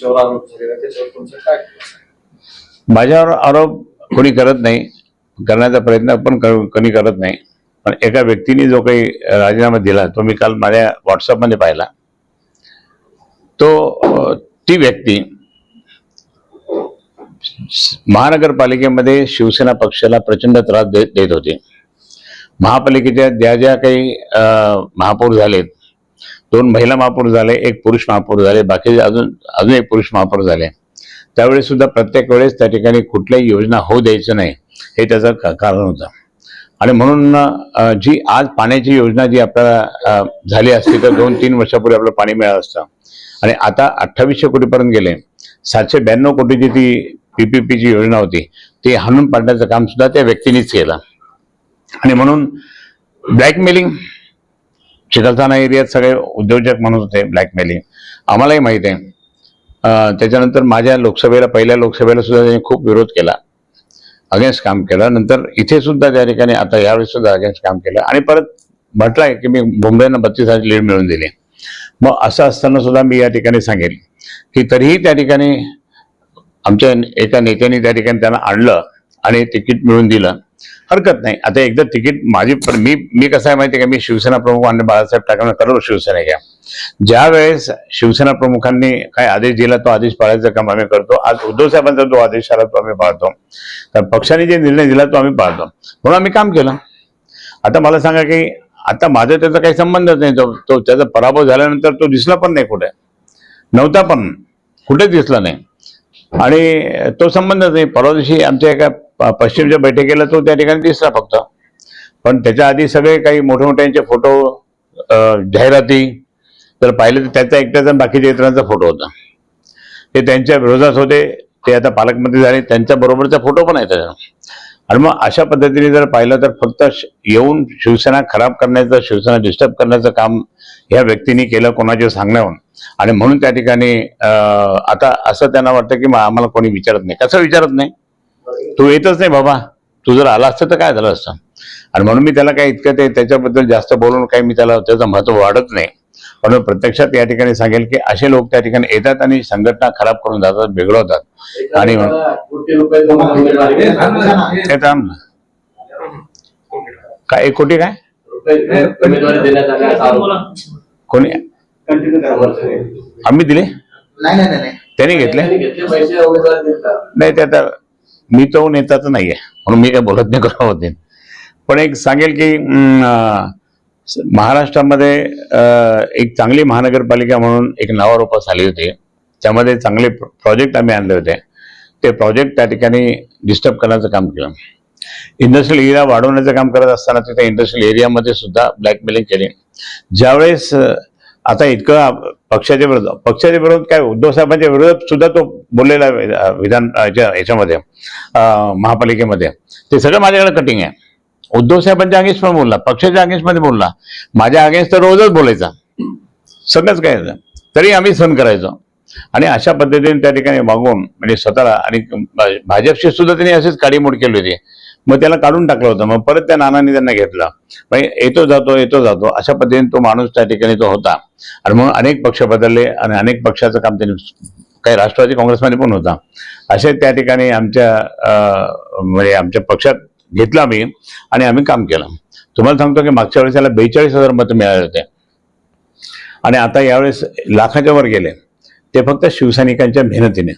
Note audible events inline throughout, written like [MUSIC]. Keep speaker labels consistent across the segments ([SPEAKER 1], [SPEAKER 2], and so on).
[SPEAKER 1] तुमच्यावर आरोप झालेला त्याच्यावर तुमचं काय
[SPEAKER 2] माझ्यावर आरोप कोणी करत नाही करण्याचा प्रयत्न पण कोणी करत नाही. पण एका व्यक्तीने जो काही राजीनामा दिला तो मी काल माझ्या व्हॉट्सअपमध्ये पाहिला. तो ती व्यक्ती महानगरपालिकेमध्ये शिवसेना पक्षाला प्रचंड त्रास देत होते. महापालिकेच्या ज्या ज्या काही महापौर झालेत दोन महिला महापौर झाले एक पुरुष महापौर झाले बाकीचे अजून अजून एक पुरुष महापौर झाले. त्यावेळेस सुद्धा प्रत्येक वेळेस त्या ठिकाणी कुठल्याही योजना होऊ द्यायचं नाही हे त्याचं कारण होतं. आणि म्हणून जी आज पाण्याची योजना जी आपल्याला झाली असती तर दोन तीन वर्षापूर्वी आपलं पाणी मिळालं असतं. आणि आता अठ्ठावीसशे कोटीपर्यंत गेले. सातशे ब्याण्णव कोटीची ती पीपीपीची योजना होती. ती हाणून पाडण्याचं काम सुद्धा त्या व्यक्तीनेच केलं. आणि म्हणून ब्लॅकमेलिंग चिकलठाणा एरियात सगळे उद्योजक म्हणत होते ब्लॅकमेलिंग आम्हालाही माहीत आहे. त्याच्यानंतर माझ्या लोकसभेला पहिल्या लोकसभेला सुद्धा त्यांनी खूप विरोध केला. अगेन्स्ट काम केलं. नंतर इथे सुद्धा त्या ठिकाणी आता यावेळी सुद्धा अगेन्स्ट काम केलं. आणि परत म्हटलंय की मी मुंबईनं बत्तीस हजार लीड मिळवून दिली. मग असं असताना सुद्धा मी या ठिकाणी सांगेल की तरीही त्या ठिकाणी आमच्या एका नेत्याने त्या ठिकाणी त्यांना आणलं आणि तिकीट मिळवून दिलं. हरकत नाही. आता एकदा तिकीट माझी मी मी कसं आहे माहिती आहे का? मी शिवसेना प्रमुख आणि बाळासाहेब ठाकरे करोड शिवसेना घ्या. ज्या वेळेस शिवसेना प्रमुखांनी काय आदेश दिला तो आदेश पाळायचं काम आम्ही करतो. आज उद्धव साहेबांचा जो आदेश आला तो आम्ही पाळतो. तर पक्षाने जे निर्णय दिला तो आम्ही पाळतो. म्हणून आम्ही काम केलं. आता मला सांगा की आता माझा त्याचा काही संबंधच नाही. तो तो त्याचा पराभव झाल्यानंतर तो दिसला पण नाही कुठे. नव्हता पण. कुठेच दिसला नाही. आणि तो संबंधच नाही. परवा दिवशी आमच्या एका पश्चिमच्या बैठकीला तो त्या ठिकाणी दिसला फक्त. पण त्याच्या आधी सगळे काही मोठमोठ्यांचे फोटो जाहिराती तर पाहिले तर त्याचा एकट्याचा बाकीच्या इतरांचा फोटो होता. ते त्यांच्या विरोधात होते ते आता पालकमंत्री झाले त्यांच्या बरोबरचा फोटो पण आहे त्याचा. आणि मग अशा पद्धतीने जर पाहिलं तर फक्त येऊन शिवसेना खराब करण्याचं शिवसेना डिस्टर्ब करण्याचं काम ह्या व्यक्तीने केलं कोणाच्या सांगण्यावर आणि म्हणून त्या ठिकाणी आता असं त्यांना वाटतं की मग आम्हाला कोणी विचारत नाही. कसं विचारत नाही? तू येतच नाही बाबा. तू जर आला असतं तर काय झालं असतं? आणि म्हणून मी त्याला काही इतकं ते त्याच्याबद्दल जास्त बोलून काही मी त्याला त्याचं महत्त्व वाढत नाही. पण प्रत्यक्षात या ठिकाणी सांगेल की असे लोक त्या ठिकाणी येतात आणि संघटना खराब करून जातात बिघडवतात. आणि. काय एक कोटी काय? कोणी. आम्ही दिले?
[SPEAKER 3] नाही नाही नाही, नाही.
[SPEAKER 2] त्यांनी घेतले?
[SPEAKER 1] त्यांनी घेतले पैसे उमेदवारी देतात.
[SPEAKER 2] नाही ते आता मी तो नेताच आहे म्हणून मी काय बोलत नाही करा होते पण एक सांगेल की महाराष्ट्रामध्ये एक चांगली महानगरपालिका म्हणून एक नावारोपास आली होती. त्यामध्ये चांगले प्रोजेक्ट आम्ही आणले होते. ते प्रोजेक्ट त्या ठिकाणी डिस्टर्ब करण्याचं काम केलं. इंडस्ट्रियल एरिया वाढवण्याचं काम करत असताना तिथे इंडस्ट्रियल एरियामध्ये सुद्धा ब्लॅकमेलिंग केली. ज्यावेळेस आता इतकं पक्षाच्या विरोधात पक्षाच्या विरोध काय उद्धव साहेबांच्या विरोधात सुद्धा तो बोललेला विधान याच्या- याच्यामध्ये महापालिकेमध्ये. ते सगळं माझ्याकडे कटिंग आहे. उद्धव साहेबांच्या अगेन्स्ट पण बोलला पक्षाच्या against मध्ये बोलला. माझ्या अगेन्स्ट तर रोजच बोलायचा. सगळंच काय तरी आम्ही सहन करायचो. आणि अशा पद्धतीने त्या ठिकाणी वागून म्हणजे स्वतःला आणि भाजपशी सुद्धा त्यांनी अशीच काडीमोड केली होती. मग त्याला काढून टाकलं होतं. मग परत त्या नानांनी त्यांना घेतला. पण येतो जातो येतो जातो. अशा पद्धतीने तो माणूस त्या ठिकाणी तो होता. आणि म्हणून अनेक पक्ष बदलले आणि अनेक पक्षाचं काम त्यांनी काही राष्ट्रवादी काँग्रेसमध्ये पण होता. असे त्या ठिकाणी आमच्या अं, म्हणजे आमच्या पक्षात घेतला मी आणि आम्ही काम केलं. तुम्हाला सांगतो की मागच्या वेळेस त्याला बेचाळीस हजार मतं मिळाले होते. आणि आता यावेळेस लाखाच्या वर गेले. ते फक्त शिवसैनिकांच्या मेहनतीने.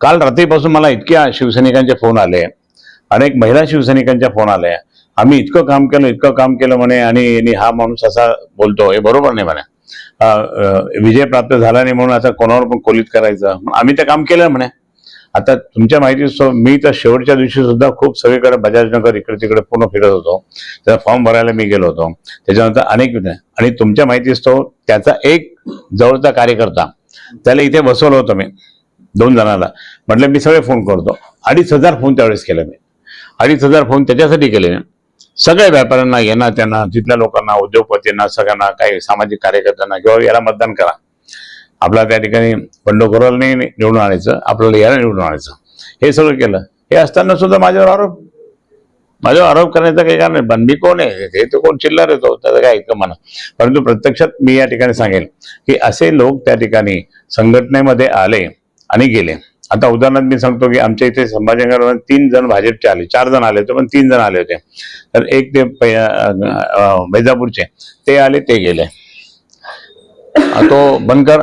[SPEAKER 2] काल रात्रीपासून मला इतक्या शिवसैनिकांचे फोन आले. अनेक महिला शिवसैनिकांच्या फोन आल्या. आम्ही इतकं काम केलं इतकं काम केलं म्हणे आणि हा माणूस असा बोलतो हे बरोबर नाही म्हणे. विजय प्राप्त झाला नाही म्हणून आता कोणावर पण कोलित करायचं. मग आम्ही ते काम केलं म्हणे. आता तुमच्या माहिती मी तर शेवटच्या दिवशी सुद्धा खूप सगळीकडे बजाजनगर इकडे तिकडे पूर्ण फिरत होतो. त्याचा फॉर्म भरायला मी गेलो होतो. त्याच्यानंतर अनेक आणि तुमच्या माहिती असतो त्याचा एक जवळचा कार्यकर्ता त्याला इथे बसवलं होतं मी दोन जणांना. म्हटलं मी सगळे फोन करतो. अडीच हजार फोन त्यावेळेस केले मी. अडीच हजार फोन त्याच्यासाठी केले. सगळ्या व्यापाऱ्यांना यांना त्यांना तिथल्या लोकांना उद्योगपतींना सगळ्यांना काही सामाजिक कार्यकर्त्यांना किंवा याला मतदान करा. आपला त्या ठिकाणी बंडखोराला नाही निवडून आणायचं आपल्याला याला निवडून आणायचं. हे सगळं केलं. हे असताना सुद्धा माझ्यावर आरोप. माझ्यावर आरोप करण्याचं काही कारण नाही. बंदी कोण आहे? हे तर कोण चिल्लर येतो त्याचं काय ऐकतं म्हणा परंतु प्रत्यक्षात मी या ठिकाणी सांगेल की असे लोक त्या ठिकाणी संघटनेमध्ये आले आणि गेले. आता उदाहरणार्थ मी सांगतो की आमच्या इथे संभाजीनगरमध्ये तीन जण भाजपचे आले चार जण आले होते पण तीन जण आले होते. तर एक ते पै- वैजापूरचे ते आले ते गेले. तो बनकर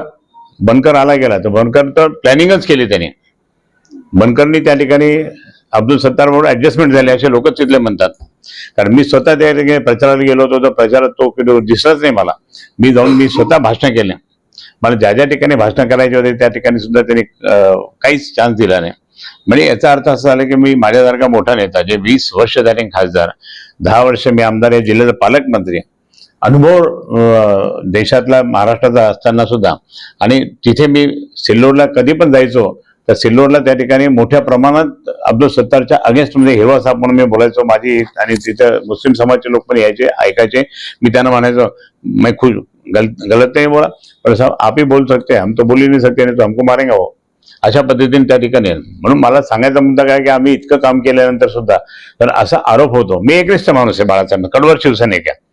[SPEAKER 2] बनकर आला गेला. तर बनकर तर प्लॅनिंगच केली त्याने. बनकरनी त्या ठिकाणी अब्दुल सत्तार बरोबर ऍडजस्टमेंट झाले असे लोकच तिथले म्हणतात. कारण मी स्वतः त्या ठिकाणी प्रचाराला गेलो होतो तर प्रचारात तो दिसलाच नाही मला. मी जाऊन मी स्वतः भाषण केल्या मला ज्या ज्या ठिकाणी भाषण करायचे होते त्या ठिकाणी सुद्धा त्यांनी काहीच चान्स दिला नाही. म्हणजे याचा अर्थ असा झाला की मी माझ्यासारखा मोठा नेता जे वीस वर्ष झाले खासदार दहा वर्ष मी आमदार या जिल्ह्याचा पालकमंत्री अनुभव देशातला महाराष्ट्राचा असताना सुद्धा. आणि तिथे मी सिल्लोडला कधी पण जायचो तर सिल्लोडला त्या ठिकाणी मोठ्या प्रमाणात अब्दुल सत्तारच्या अगेन्स्टमध्ये हेवा साहेब म्हणून मी बोलायचो माझी आणि तिथं मुस्लिम समाजचे लोक पण यायचे ऐकायचे. मी त्यांना म्हणायचो मी खुश गलत गलत नाही बोला पण साहब आप ही बोल सकते हैं, हम तो बोल ही नहीं सकते नहीं तो हमको मारेंगे वो। अशा पद्धतीने त्या ठिकाणी म्हणून मला सांगायचा मुद्दा काय की आम्ही इतकं काम केल्यानंतर सुद्धा तर असा आरोप होतो. मी एकनिष्ठ माणूस आहे बाळासाहेब कडवर शिवसैनिक आहे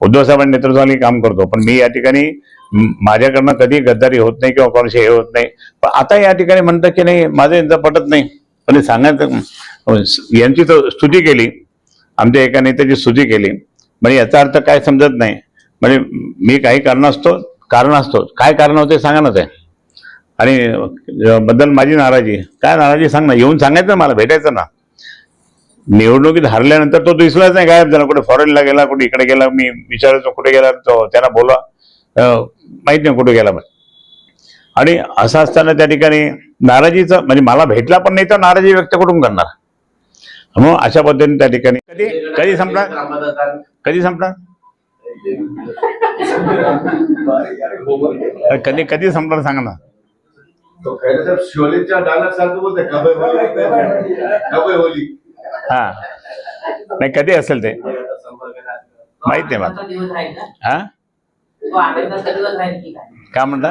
[SPEAKER 2] उद्धव साहेबांनी नेतृत्वाने काम करतो पण मी या ठिकाणी माझ्याकडनं कधी गद्दारी होत नाही किंवा कोणाशी हे होत नाही. पण आता या ठिकाणी म्हणतं की नाही माझं यांचं पटत नाही. पण सांगायचं यांची तर स्तुती केली. आमच्या एका नेत्याची स्तुती केली. म्हणजे याचा अर्थ काय समजत नाही. म्हणजे मी काही कारण असतो कारण असतो. काय कारण होते सांगा ना ते. आणि बद्दल माझी नाराजी. काय नाराजी सांग ना. येऊन सांगायचं ना मला भेटायचं ना. निवडणुकीत हरल्यानंतर तो दिसलाच नाही गायब झाला. कुठे फॉरेनला गेला कुठे इकडे गेला मी विचारायचो कुठे गेला तो त्यांना बोला माहीत माहीत नाही कुठे गेला मग आणि असं असताना त्या ठिकाणी नाराजीचं म्हणजे मला भेटला पण नाही तर नाराजी व्यक्त कुठून करणार? मग अशा पद्धतीने त्या ठिकाणी कधी कधी संपणार? कधी संपणार? कधी कधी संपणार सांगा ना.
[SPEAKER 1] शोलेच्या डायलॉग सारखं बोलतोय कबय होली कबय होली
[SPEAKER 2] हा. नाही कधी असेल ते? माहीत नाही मला. हा?
[SPEAKER 3] तो आनंदाचा दिवस राहील की काय?
[SPEAKER 2] काय म्हणता?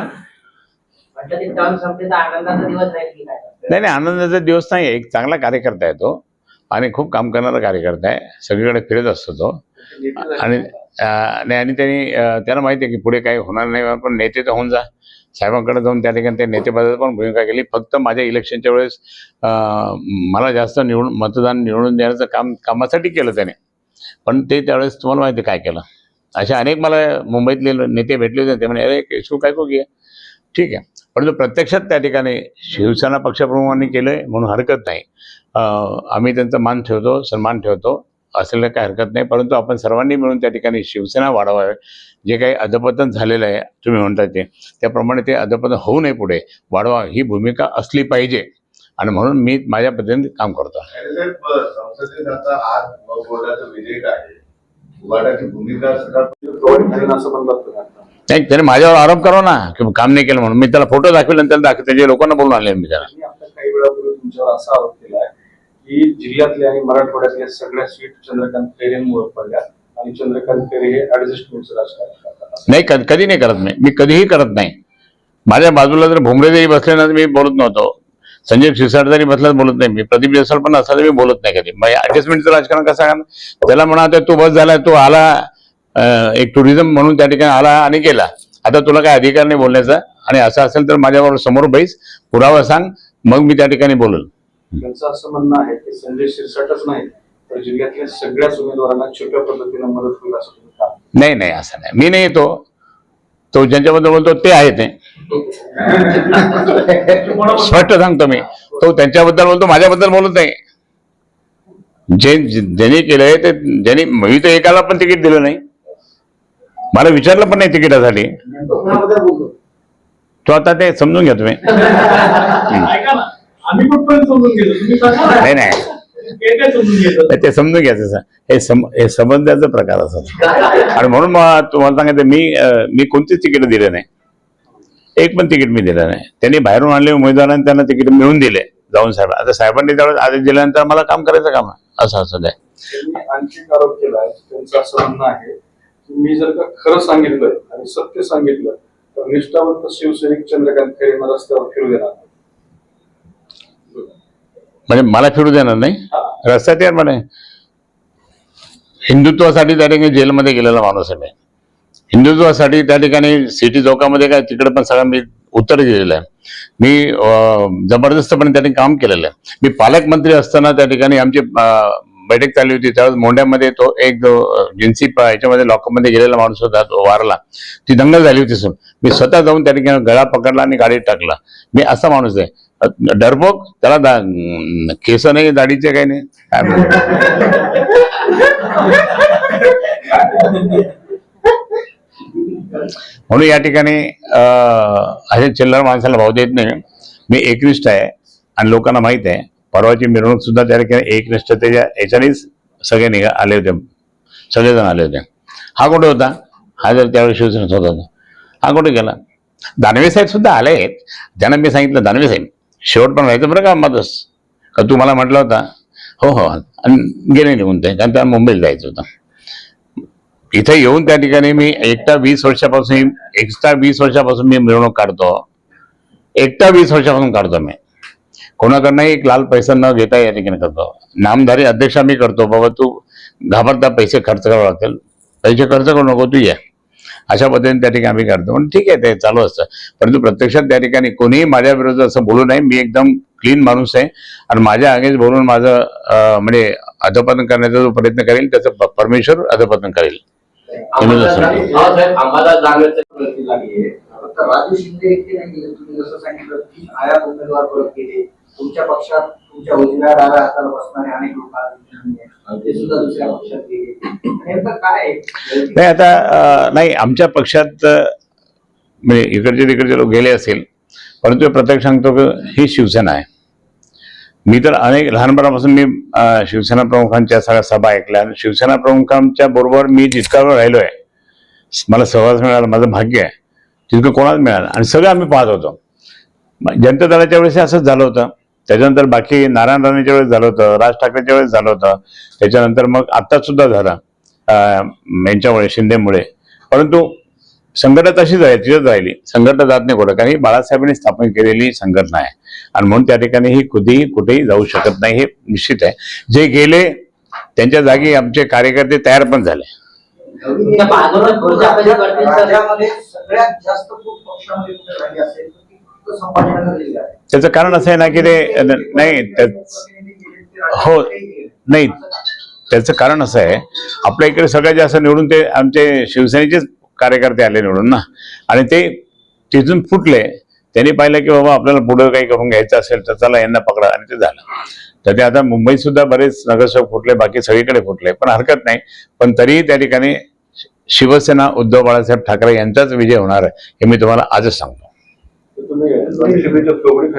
[SPEAKER 2] नाही नाही आनंदाचा दिवस नाही एक चांगला कार्यकर्ता आहे तो. आणि खूप काम करणारा कार्यकर्ता आहे. सगळीकडे फिरत असतो तो. आणि नाही आणि त्यांनी त्यांना माहिती आहे की पुढे काही होणार नाही पण नेते तर होऊन जा. साहेबांकडे जाऊन त्या ठिकाणी ते नेतेपदात पण भूमिका केली. फक्त माझ्या इलेक्शनच्या वेळेस मला जास्त निवडून मतदान निवडून देण्याचं काम कामासाठी केलं त्याने. पण ते त्यावेळेस तुम्हाला माहिती काय केलं. असे अनेक मला मुंबईतले नेते भेटले होते ते म्हणे अरे केशव काय को घे ठीक आहे. परंतु प्रत्यक्षात त्या ठिकाणी शिवसेना पक्षप्रमुखांनी केलंय म्हणून हरकत नाही. आम्ही त्यांचा मान ठेवतो सन्मान ठेवतो. असलेलं काही हरकत नाही. परंतु आपण सर्वांनी मिळून त्या ठिकाणी शिवसेना वाढवावे. जे काही अधपतन झालेलं आहे तुम्ही म्हणता ते. त्याप्रमाणे ते अधपतन होऊ नये पुढे. वाढवा ही भूमिका असली पाहिजे. आणि म्हणून मी माझ्या पद्धतीने काम करतो. नाही त्याने माझ्यावर आरोप करा ना की काम नाही केलं म्हणून. मी त्याला फोटो दाखविल्यानंतर दाखव त्याच्या लोकांना बोलून आले मी त्याला.
[SPEAKER 4] की जिल्ह्यातल्या आणि मराठवाड्यातल्या सगळ्या सीट चंद्रकांत खैरेंमुळे पडल्या आणि चंद्रकांत खैरे हे ऍडजस्टमेंटचं राजकारण करतात.
[SPEAKER 2] नाही कधी नाही करत नाही मी कधीही करत नाही. माझ्या बाजूला जर भुमरे जरी बसले ना तर मी बोलत नव्हतो. संजय शिरसाट जरी बसला बोलत नाही. मी प्रदीप जयस्वाल पण असला तरी मी बोलत नाही कधी. मग ऍडजस्टमेंटचं राजकारण कसं आहे? त्याला म्हणा आता तू बस झाला तू आला एक टुरिझम म्हणून त्या ठिकाणी आला आणि गेला. आता तुला काय अधिकार नाही बोलण्याचा? आणि असं असेल तर माझ्याबरोबर समोर बैस पुरावा सांग मग मी त्या ठिकाणी बोलल.
[SPEAKER 4] त्यांचं असं म्हणणं आहे की संजय शिरसाटच नाही तर जिल्ह्यातल्या सगळ्याच उमेदवारांना छोट्या पद्धतीनं मदत होईल असं
[SPEAKER 2] नाही नाही असं नाही. मी नाही येतो. तो ज्यांच्याबद्दल बोलतो ते आहे ते स्पष्ट सांगतो मी. तो त्यांच्याबद्दल बोलतो माझ्याबद्दल बोलत नाही. जे जे- ज्यांनी केलंय ते ज्यांनी मी तर एकाला पण तिकीट दिलं नाही. मला विचारलं पण नाही तिकिटासाठी. तो आता ते समजून घ्या तुम्ही. [LAUGHS] नाही नाही.
[SPEAKER 5] ते समजून
[SPEAKER 2] घ्यायचं सर. हे सम हे समजण्याचा प्रकार असत आणि म्हणून मग तुम्हाला सांगायचं मी मी कोणतीच तिकीट दिले नाही? एक पण तिकीट मी दिलं नाही. त्यांनी बाहेरून आणले उमेदवारांनी त्यांना तिकीट मिळून दिले जाऊन साहेब. आता साहेबांनी त्यावेळेस आदेश दिल्यानंतर मला काम करायचं काम असं असं आहे
[SPEAKER 4] आणखी आरोप केला त्यांचं असं म्हणणं आहे की मी जर का खरं सांगितलं आणि सत्य सांगितलं तर निष्ठावंत शिवसैनिक चंद्रकांत खैरेंना रस्त्यावर फिरू देणार.
[SPEAKER 2] म्हणजे मला फिरू देणार नाही. रस्त्यात यार म्हणे. हिंदुत्वासाठी त्या ठिकाणी जेलमध्ये गेलेला माणूस आहे मी. हिंदुत्वासाठी त्या ठिकाणी सिटी चौकामध्ये काय तिकडे पण सगळं मी उत्तर दिलेलं आहे. मी जबरदस्तपणे त्याने काम केलेलं आहे. मी पालकमंत्री असताना त्या ठिकाणी आमची बैठक चालली होती. त्यावेळेस मोंड्यामध्ये तो एक जो जिन्सी याच्यामध्ये लॉकअपमध्ये गेलेला माणूस होता तो वारला. ती दंगल झाली होती सर. मी स्वतः जाऊन त्या ठिकाणी गळा पकडला आणि गाडीत टाकला. मी असा माणूस आहे. डरपोक? त्याला दा- केस नाही दाढीचे काही नाही. म्हणून या ठिकाणी अं, चिल्लर माणसाला भाव देत नाही. मी एकनिष्ठ आहे आणि लोकांना माहीत आहे. परवाची मिरवणूक सुद्धा त्या ठिकाणी एकनिष्ठतेच्या याच्यानेच सगळे निघा आले होते. सगळेजण आले होते. हा कुठे होता? हा जर त्यावेळी शिवसेनेत होता हा कुठे गेला? दानवे साहेब सुद्धा आले आहेत त्यांना मी सांगितलं दानवे साहेब शेवट पण राहायचं बरं का मधच का तू मला म्हटलं होता? हो हो. आणि गेले निघून ते. कारण त्याला मुंबईला जायचं होतं. इथे येऊन त्या ठिकाणी मी एकटा वीस वर्षापासून एकटा वीस वर्षापासून मी मिरवणूक काढतो. एकटा वीस वर्षापासून काढतो मी. कोणाकडनंही एक लाल पैसा न घेता या ठिकाणी करतो. नामधारी अध्यक्ष आम्ही करतो. बाबा तू घाबरता पैसे खर्च करावं लागतील. पैसे खर्च करू नको तू या. अशा पद्धतीने त्या ठिकाणी आम्ही करतो. पण ठीक आहे ते चालू असतं. परंतु प्रत्यक्षात त्या ठिकाणी कोणीही माझ्या विरोधात असं बोलू नये. मी एकदम क्लीन माणूस आहे. आणि माझ्या अगेन्स्ट बोलून माझं म्हणजे अधपतन करण्याचा जो प्रयत्न करेल त्याचं परमेश्वर अधपतन करेल.
[SPEAKER 6] राजू शिंदे तुमच्या पक्षात तुमच्या डाव्या हाताला बसणारे अनेक लोक आहेत. ते सुद्धा दुसऱ्या पक्षात गेले. नेमकं काय आहे?
[SPEAKER 2] नाही आता नाही आमच्या पक्षात म्हणजे इकडचे तिकडचे लोक गेले असेल परंतु प्रत्यक्ष सांगतो की ही शिवसेना आहे. मी तर अनेक लहानपणापासून मी शिवसेना प्रमुखांच्या सगळ्या सभा ऐकल्या. आणि शिवसेना प्रमुखांच्या बरोबर मी जितका वेळ राहिलो आहे मला सहवास मिळाला माझं भाग्य आहे. तितकं कोणाला मिळालं. आणि सगळं आम्ही पाहत होतो. मग जनता दलाच्या वेळेस असंच झालं होतं. त्याच्यानंतर बाकी नारायण राणेच्या वेळेस झालं होतं राज ठाकरेच्या वेळेस झालं होतं. त्याच्यानंतर मग आता सुद्धा झालं यांच्यामुळे शिंदेमुळे. परंतु संघटना तशीच आहे तिथंच राहिली. संघटना जात नाही कुठं कारण ही बाळासाहेबांनी स्थापन केलेली संघटना आहे. आणि म्हणून त्या ठिकाणी ही कधीही कुठेही जाऊ शकत नाही हे निश्चित आहे. जे गेले त्यांच्या जागी आमचे कार्यकर्ते तयार पण झाले.
[SPEAKER 6] सगळ्यात जास्त
[SPEAKER 2] त्याचं कारण असं आहे ना की ते नाही हो नाही. त्याचं कारण असं आहे आपल्या इकडे सगळ्यात जास्त निवडून ते आमचे शिवसेनेचेच कार्यकर्ते आले निवडून ना. आणि ते तिथून फुटले. त्यांनी पाहिलं की बाबा आपल्याला पुढं काही करून घ्यायचं असेल तर चला यांना पकडा. आणि ते झालं. तर ते आता मुंबईत सुद्धा बरेच नगरसेवक फुटले बाकी सगळीकडे फुटले. पण हरकत नाही. पण तरीही त्या ठिकाणी शिवसेना उद्धव बाळासाहेब ठाकरे यांचाच विजय होणार आहे हे मी तुम्हाला आजच सांगतो.
[SPEAKER 4] तुम्ही